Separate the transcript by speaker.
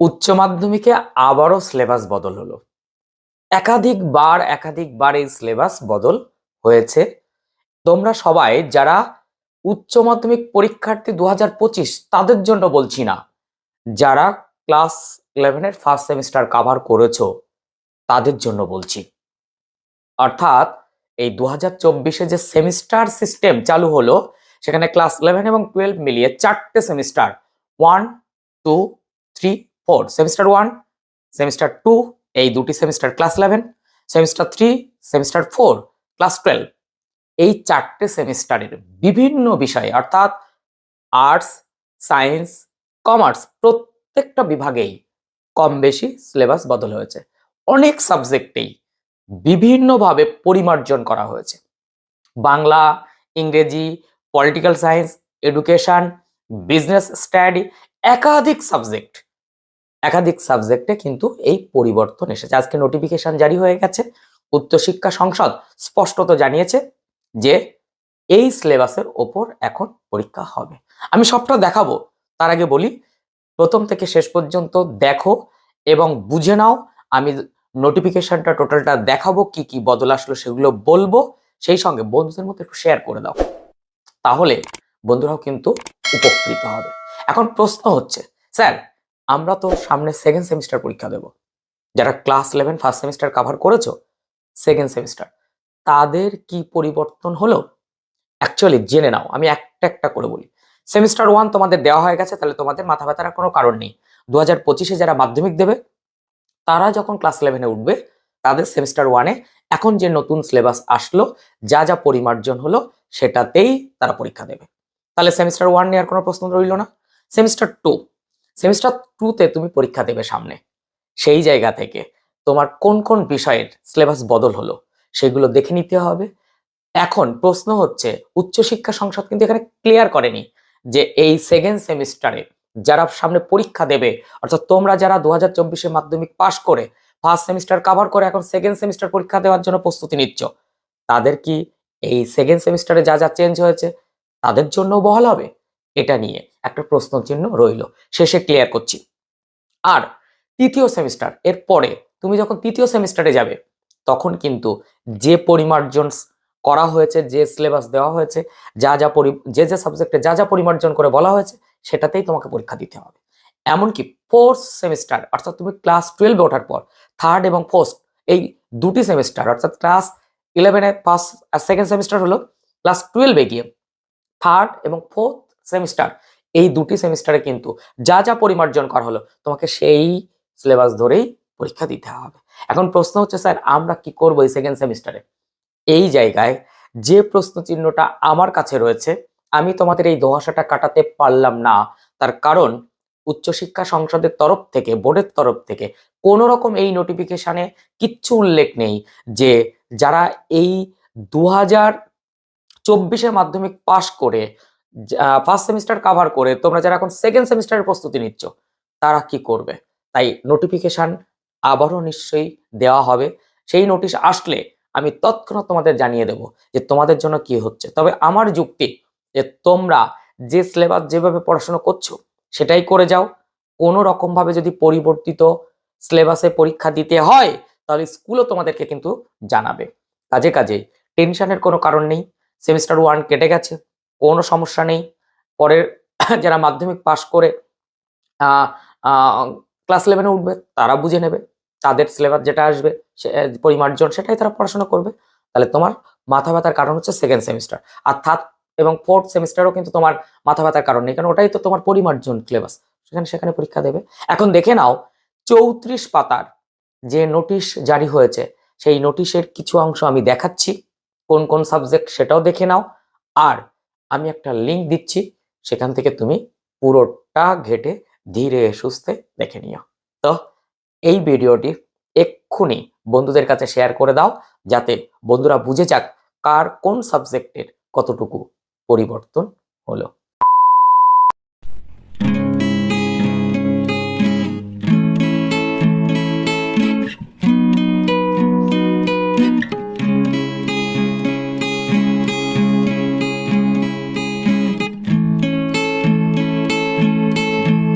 Speaker 1: উচ্চ মাধ্যমিকে আবারও সিলেবাস বদল হলো। একাধিকবার একাধিকবার এই সিলেবাস বদল হয়েছে। তোমরা সবাই যারা উচ্চ মাধ্যমিক পরীক্ষার্থী দু তাদের জন্য বলছি না, যারা ক্লাস ইলেভেনের ফার্স্ট সেমিস্টার কাভার করেছ, তাদের জন্য বলছি। অর্থাৎ এই দু হাজার যে সেমিস্টার সিস্টেম চালু হলো, সেখানে ক্লাস ইলেভেন এবং টুয়েলভ মিলিয়ে চারটে semester one two three four, semester one, semester two, এই দুটি semester class eleven, semester three, semester four, class twelve. এই চারটে সেমিস্টারের বিভিন্ন বিষয়ে, অর্থাৎ আর্টস, সায়েন্স, কমার্স, প্রত্যেকটা বিভাগেই কম বেশি সিলেবাস বদল হয়েছে। অনেক সাবজেক্টেই বিভিন্নভাবে পরিমার্জন করা হয়েছে। বাংলা, ইংরেজি, political science, education, business study, একাধিক সাবজেক্ট। একাধিক সাবজেক্টে কিন্তু এই পরিবর্তন এসেছে। আজকে নোটিফিকেশন জারি হয়ে গেছে। উচ্চশিক্ষা সংসদ স্পষ্টত জানিয়েছে যে এই সিলেবাসের ওপর এখন পরীক্ষা হবে। আমি সবটা দেখাবো। তার আগে বলি, প্রথম থেকে শেষ পর্যন্ত দেখো এবং বুঝে নাও। আমি নোটিফিকেশনটা টোটালটা দেখাবো, কি কি বদল আসলো সেগুলো বলব। সেই সঙ্গে বন্ধুদের মধ্যে একটু শেয়ার করে দাও। তাহলে বন্ধুরাও কিন্তু উপকৃত হবে। এখন প্রশ্ন হচ্ছে, স্যার আমরা তো সামনে সেকেন্ড সেমিস্টার পরীক্ষা দেব। যারা class eleven first semester cover করেছ সেকেন্ড সেমিস্টার তাদের কি পরিবর্তন হলো? অ্যাকচুয়ালি জেনে নাও, আমি একটা একটা করে বলি। সেমিস্টার ওয়ান তোমাদের দেওয়া হয়ে গেছে, তাহলে তোমাদের মাথা ব্যথার কোনো কারণ নেই। দু হাজার পঁচিশে যারা মাধ্যমিক দেবে, তারা যখন ক্লাস ইলেভেনে উঠবে, তাদের সেমিস্টার ওয়ানে এখন যে নতুন সিলেবাস আসলো, যা যা পরিমার্জন হলো, সেটাতেই তারা পরীক্ষা দেবে। তাহলে সেমিস্টার ওয়ান নেওয়ার কোনো প্রশ্ন রইল না। সেমিস্টার টু সেমিস্টার টুতে তুমি পরীক্ষা দেবে সামনে। সেই জায়গা থেকে তোমার কোন কোন বিষয়ের সিলেবাস বদল হলো সেগুলো দেখে নিতে হবে। এখন প্রশ্ন হচ্ছে, উচ্চশিক্ষা সংসদ কিন্তু এখানে ক্লিয়ার করেনি যে এই সেকেন্ড সেমিস্টারে যারা সামনে পরীক্ষা দেবে, অর্থাৎ তোমরা যারা দু হাজার চব্বিশে মাধ্যমিক পাশ করে ফার্স্ট সেমিস্টার কভার করে এখন সেকেন্ড সেমিস্টার পরীক্ষা দেওয়ার জন্য প্রস্তুতি নিচ্ছ, তাদের কি এই সেকেন্ড সেমিস্টারে যা যা চেঞ্জ হয়েছে, তাদের জন্য বহাল হবে? এটা নিয়ে একটা প্রশ্ন চিহ্ন রইল। শেষে ক্লিয়ার করছি। আর তৃতীয় সেমিস্টার এর পরে তুমি যখন তৃতীয় সেমিস্টারে যাবে, তখন কিন্তু যে পরিমার্জন করা হয়েছে, যে সিলেবাস দেওয়া হয়েছে, যা যা পরি, যে যে সাবজেক্টে যা যা পরিমার্জন করে বলা হয়েছে, সেটাতেই তোমাকে পরীক্ষা দিতে হবে। এমনকি ফোর্থ সেমিস্টার অর্থাৎ তুমি ক্লাস টুয়েলভে ওঠার পর থার্ড এবং ফোর্থ এই দুটি সেমিস্টার অর্থাৎ ক্লাস ইলেভেনে ফার্স্ট সেকেন্ড সেমিস্টার হলো ক্লাস টুয়েলভে গিয়ে থার্ড এবং ফোর্থ সেমিস্টার। এই দুটি সেমিস্টারে কিন্তু যা যা পরিমার্জন করা হলো, তোমাকে সেই সিলেবাস ধরেই পরীক্ষা দিতে হবে। এখন প্রশ্ন হচ্ছে, স্যার, আমরা কি করব এই সেকেন্ড সেমিস্টারে এই জায়গায় যে প্রশ্ন চিহ্নটা আমার কাছে রয়েছে, আমি তোমাদের এই দোহাসাটা কাটাতে পারলাম না। তার কারণ, উচ্চশিক্ষা সংসদের তরফ থেকে, বোর্ডের তরফ থেকে কোনো রকম এই নোটিফিকেশনে কিচ্ছু উল্লেখ নেই যে যারা এই দু হাজার চব্বিশে মাধ্যমিক পাশ করে ফার্স্ট সেমিস্টার কাভার করে তোমরা যারা এখন সেকেন্ড সেমিস্টারের প্রস্তুতি নিচ্ছ, তারা কি করবে? তাই নোটিফিকেশন আবারও নিশ্চয়ই দেওয়া হবে। সেই নোটিশ আসলে আমি তৎক্ষণাৎ তোমাদের জানিয়ে দেব যে তোমাদের জন্য কি হচ্ছে। তবে আমার যুক্তি যে তোমরা যে সিলেবাস যেভাবে পড়াশোনা করছ, সেটাই করে যাও। কোনো রকমভাবে যদি পরিবর্তিত সিলেবাসে পরীক্ষা দিতে হয়, তাহলে স্কুলও তোমাদেরকে কিন্তু জানাবে। কাজে কাজে টেনশনের কোনো কারণ নেই। সেমিস্টার ওয়ান কেটে গেছে। কোনো সমস্যা নেই। পরের যারা মাধ্যমিক পাশ করে ক্লাস ইলেভেনে উঠবে, তারা বুঝে নেবে। তাদের সিলেবাস যেটা আসবে পরিমার্জন, সেটাই তারা পড়াশোনা করবে। তাহলে তোমার মাথা ব্যথার কারণ হচ্ছে সেকেন্ড সেমিস্টার আর থার্ড এবং ফোর্থ সেমিস্টারও কিন্তু তোমার মাথা ব্যথার কারণ নেই, কারণ ওটাই তো তোমার পরিমার্জন সিলেবাস সেখানে সেখানে পরীক্ষা দেবে। এখন দেখে নাও, চৌত্রিশ পাতার যে নোটিশ জারি হয়েছে, সেই নোটিশের কিছু অংশ আমি দেখাচ্ছি। কোন কোন সাবজেক্ট সেটাও দেখে নাও। আর আমি একটা লিঙ্ক দিচ্ছি, সেখান থেকে তুমি পুরোটা ঘেটে ধীরে সুস্থে দেখে নিও। তো এই ভিডিওটি এক্ষুনি বন্ধুদের কাছে শেয়ার করে দাও, যাতে বন্ধুরা বুঝে যাক কার কোন সাবজেক্টের কতটুকু পরিবর্তন হলো।